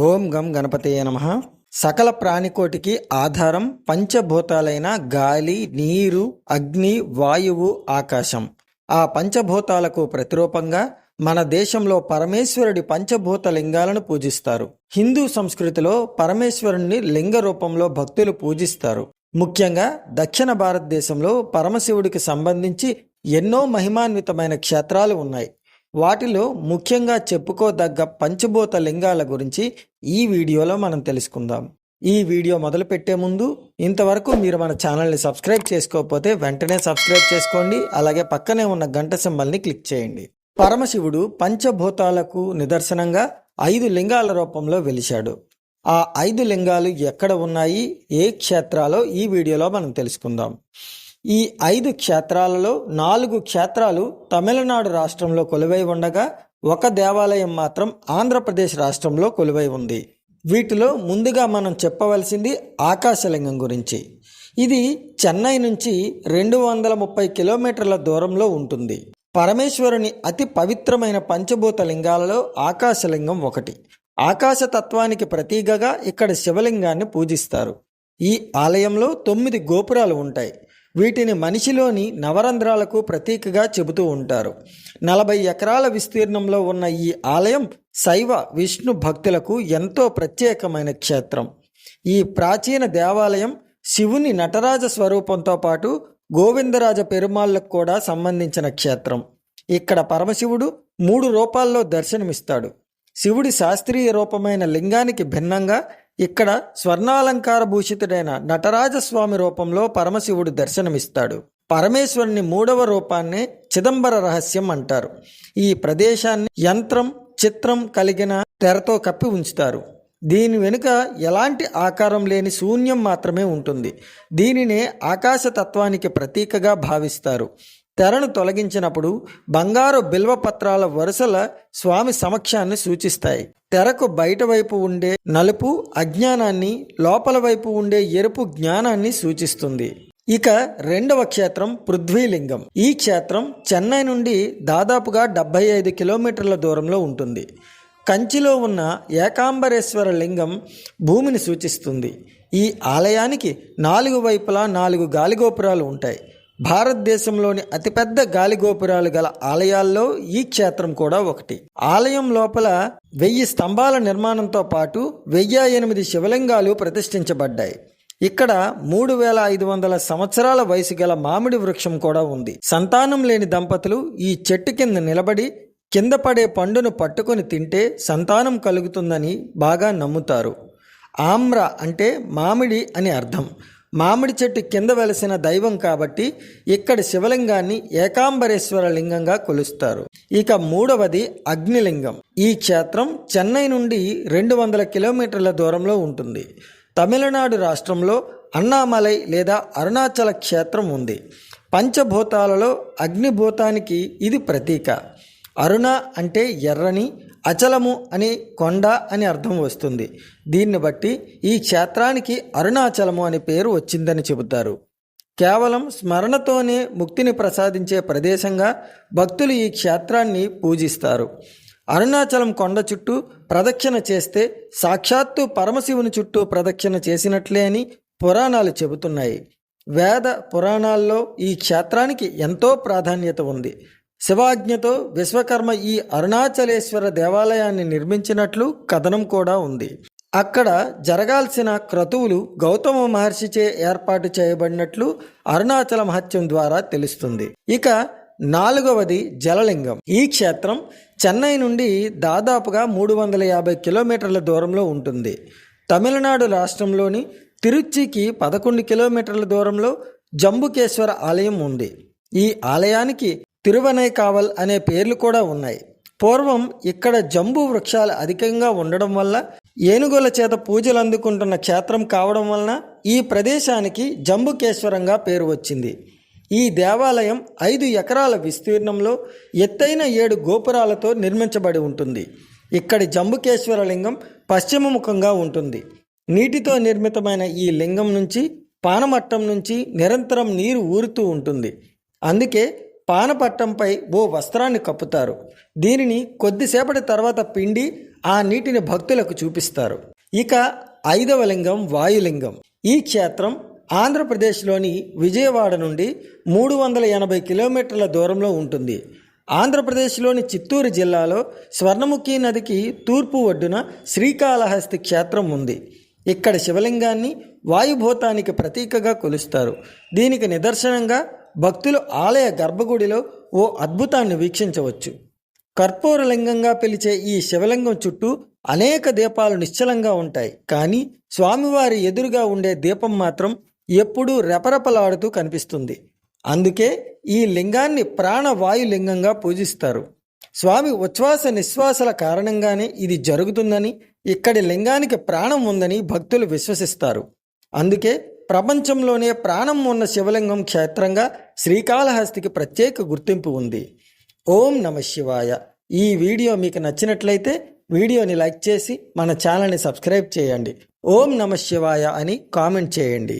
ఓం గం గణపతయ నమ. సకల ప్రాణికోటికి ఆధారం పంచభూతాలైన గాలి నీరు అగ్ని వాయువు ఆకాశం. ఆ పంచభూతాలకు ప్రతిరూపంగా మన దేశంలో పరమేశ్వరుడి పంచభూత లింగాలను పూజిస్తారు. హిందూ సంస్కృతిలో పరమేశ్వరుణ్ణి లింగ రూపంలో భక్తులు పూజిస్తారు. ముఖ్యంగా దక్షిణ భారతదేశంలో పరమశివుడికి సంబంధించి ఎన్నో మహిమాన్వితమైన క్షేత్రాలు ఉన్నాయి. వాటిలో ముఖ్యంగా చెప్పుకోదగ్గ పంచభూత లింగాల గురించి ఈ వీడియోలో మనం తెలుసుకుందాం. ఈ వీడియో మొదలు పెట్టే ముందు ఇంతవరకు మీరు మన ఛానల్ని సబ్స్క్రైబ్ చేసుకోకపోతే వెంటనే సబ్స్క్రైబ్ చేసుకోండి అలాగే పక్కనే ఉన్న గంట సింబల్ని క్లిక్ చేయండి. పరమశివుడు పంచభూతాలకు నిదర్శనంగా ఐదు లింగాల రూపంలో వెలిశాడు. ఆ ఐదు లింగాలు ఎక్కడ ఉన్నాయి ఏ క్షేత్రాలో ఈ వీడియోలో మనం తెలుసుకుందాం. ఈ ఐదు క్షేత్రాలలో నాలుగు క్షేత్రాలు తమిళనాడు రాష్ట్రంలో కొలువై ఉండగా ఒక దేవాలయం మాత్రం ఆంధ్రప్రదేశ్ రాష్ట్రంలో కొలువై ఉంది. వీటిలో ముందుగా మనం చెప్పవలసింది ఆకాశలింగం గురించి. ఇది చెన్నై నుంచి రెండు వందల ముప్పై కిలోమీటర్ల దూరంలో ఉంటుంది. పరమేశ్వరుని అతి పవిత్రమైన పంచభూత లింగాలలో ఆకాశలింగం ఒకటి. ఆకాశతత్వానికి ప్రతీకగా ఇక్కడ శివలింగాన్ని పూజిస్తారు. ఈ ఆలయంలో తొమ్మిది గోపురాలు ఉంటాయి. వీటిని మనిషిలోని నవరంధ్రాలకు ప్రతీకగా చెబుతూ ఉంటారు. నలభై ఎకరాల విస్తీర్ణంలో ఉన్న ఈ ఆలయం శైవ విష్ణు భక్తులకు ఎంతో ప్రత్యేకమైన క్షేత్రం. ఈ ప్రాచీన దేవాలయం శివుని నటరాజ స్వరూపంతో పాటు గోవిందరాజ పెరుమాళ్ళకు కూడా సంబంధించిన క్షేత్రం. ఇక్కడ పరమశివుడు మూడు రూపాల్లో దర్శనమిస్తాడు. శివుడి శాస్త్రీయ రూపమైన లింగానికి భిన్నంగా ఇక్కడ స్వర్ణాలంకార భూషితుడైన నటరాజస్వామి రూపంలో పరమశివుడు దర్శనమిస్తాడు. పరమేశ్వరుని మూడవ రూపాన్ని చిదంబర రహస్యం అంటారు. ఈ ప్రదేశాన్ని యంత్రం చిత్రం కలిగిన తెరతో కప్పి ఉంచుతారు. దీని వెనుక ఎలాంటి ఆకారం లేని శూన్యం మాత్రమే ఉంటుంది. దీనినే ఆకాశతత్వానికి ప్రతీకగా భావిస్తారు. తెరను తొలగించినప్పుడు బంగారు బిల్వపత్రాల వరుసల స్వామి సమక్షాన్ని సూచిస్తాయి. తెరకు బయట వైపు ఉండే నలుపు అజ్ఞానాన్ని లోపల వైపు ఉండే ఎరుపు జ్ఞానాన్ని సూచిస్తుంది. ఇక రెండవ క్షేత్రం పృథ్వీలింగం. ఈ క్షేత్రం చెన్నై నుండి దాదాపుగా డెబ్బై ఐదు కిలోమీటర్ల దూరంలో ఉంటుంది. కంచిలో ఉన్న ఏకాంబరేశ్వర లింగం భూమిని సూచిస్తుంది. ఈ ఆలయానికి నాలుగు వైపులా నాలుగు గాలిగోపురాలు ఉంటాయి. భారతదేశంలోని అతిపెద్ద గాలిగోపురాలు గల ఆలయాల్లో ఈ క్షేత్రం కూడా ఒకటి. ఆలయం లోపల వెయ్యి స్తంభాల నిర్మాణంతో పాటు వెయ్యి ఎనిమిది శివలింగాలు ప్రతిష్ఠించబడ్డాయి. ఇక్కడ మూడు వేల ఐదు వందల సంవత్సరాల వయసు గల మామిడి వృక్షం కూడా ఉంది. సంతానం లేని దంపతులు ఈ చెట్టు కింద నిలబడి కింద పడే పండును పట్టుకొని తింటే సంతానం కలుగుతుందని బాగా నమ్ముతారు. ఆమ్ర అంటే మామిడి అని అర్థం. మామిడి చెట్టు కింద వెలసిన దైవం కాబట్టి ఇక్కడ శివలింగాన్ని ఏకాంబరేశ్వర లింగంగా కొలుస్తారు. ఇక మూడవది అగ్నిలింగం. ఈ క్షేత్రం చెన్నై నుండి రెండు వందల కిలోమీటర్ల దూరంలో ఉంటుంది. తమిళనాడు రాష్ట్రంలో అన్నామలై లేదా అరుణాచల క్షేత్రం ఉంది. పంచభూతాలలో అగ్నిభూతానికి ఇది ప్రతీక. అరుణ అంటే ఎర్రని అచలము అని కొండ అని అర్థం వస్తుంది. దీన్ని బట్టి ఈ క్షేత్రానికి అరుణాచలము అనే పేరు వచ్చిందని చెబుతారు. కేవలం స్మరణతోనే ముక్తిని ప్రసాదించే ప్రదేశంగా భక్తులు ఈ క్షేత్రాన్ని పూజిస్తారు. అరుణాచలం కొండ చుట్టూ ప్రదక్షిణ చేస్తే సాక్షాత్తు పరమశివుని చుట్టూ ప్రదక్షిణ చేసినట్లే అని పురాణాలు చెబుతున్నాయి. వేద పురాణాల్లో ఈ క్షేత్రానికి ఎంతో ప్రాధాన్యత ఉంది. శివాజ్ఞతో విశ్వకర్మ ఈ అరుణాచలేశ్వర దేవాలయాన్ని నిర్మించినట్లు కథనం కూడా ఉంది. అక్కడ జరగాల్సిన క్రతువులు గౌతమ మహర్షిచే ఏర్పాటు చేయబడినట్లు అరుణాచల మహత్యం ద్వారా తెలుస్తుంది. ఇక నాలుగవది జలలింగం. ఈ క్షేత్రం చెన్నై నుండి దాదాపుగా మూడు వందల యాభై కిలోమీటర్ల దూరంలో ఉంటుంది. తమిళనాడు రాష్ట్రంలోని తిరుచికి పదకొండు కిలోమీటర్ల దూరంలో జంబుకేశ్వర ఆలయం ఉంది. ఈ ఆలయానికి తిరువనైకావల్ అనే పేర్లు కూడా ఉన్నాయి. పూర్వం ఇక్కడ జంబు వృక్షాలు అధికంగా ఉండడం వల్ల ఏనుగుల చేత పూజలు అందుకుంటున్న క్షేత్రం కావడం వలన ఈ ప్రదేశానికి జంబుకేశ్వరంగా పేరు వచ్చింది. ఈ దేవాలయం ఐదు ఎకరాల విస్తీర్ణంలో ఎత్తైన ఏడు గోపురాలతో నిర్మించబడి ఉంటుంది. ఇక్కడి జంబుకేశ్వర లింగం పశ్చిమముఖంగా ఉంటుంది. నీటితో నిర్మితమైన ఈ లింగం నుంచి పానమట్టం నుంచి నిరంతరం నీరు ఊరుతూ ఉంటుంది. అందుకే పానపట్టంపై ఓ వస్త్రాన్ని కప్పుతారు. దీనిని కొద్దిసేపటి తర్వాత పిండి ఆ నీటిని భక్తులకు చూపిస్తారు. ఇక ఐదవ లింగం వాయులింగం. ఈ క్షేత్రం ఆంధ్రప్రదేశ్లోని విజయవాడ నుండి మూడు వందల ఎనభై కిలోమీటర్ల దూరంలో ఉంటుంది. ఆంధ్రప్రదేశ్లోని చిత్తూరు జిల్లాలో స్వర్ణముఖి నదికి తూర్పు ఒడ్డున శ్రీకాళహస్తి క్షేత్రం ఉంది. ఇక్కడ శివలింగాన్ని వాయుభూతానికి ప్రతీకగా కొలుస్తారు. దీనికి నిదర్శనంగా భక్తులు ఆలయ గర్భగుడిలో ఓ అద్భుతాన్ని వీక్షించవచ్చు. కర్పూరలింగంగా పిలిచే ఈ శివలింగం చుట్టూ అనేక దీపాలు నిశ్చలంగా ఉంటాయి. కానీ స్వామివారి ఎదురుగా ఉండే దీపం మాత్రం ఎప్పుడూ రెపరెపలాడుతూ కనిపిస్తుంది. అందుకే ఈ లింగాన్ని ప్రాణవాయు లింగంగా పూజిస్తారు. స్వామి ఉచ్ఛ్వాస నిశ్వాసల కారణంగానే ఇది జరుగుతుందని ఇక్కడి లింగానికి ప్రాణం ఉందని భక్తులు విశ్వసిస్తారు. అందుకే ప్రపంచంలోనే ప్రాణం ఉన్న శివలింగం క్షేత్రంగా శ్రీకాళహస్తికి ప్రత్యేక గుర్తింపు ఉంది. ఓం నమ శివాయ. ఈ వీడియో మీకు నచ్చినట్లయితే వీడియోని లైక్ చేసి మన ఛానల్ని సబ్స్క్రైబ్ చేయండి. ఓం నమ శివాయ అని కామెంట్ చేయండి.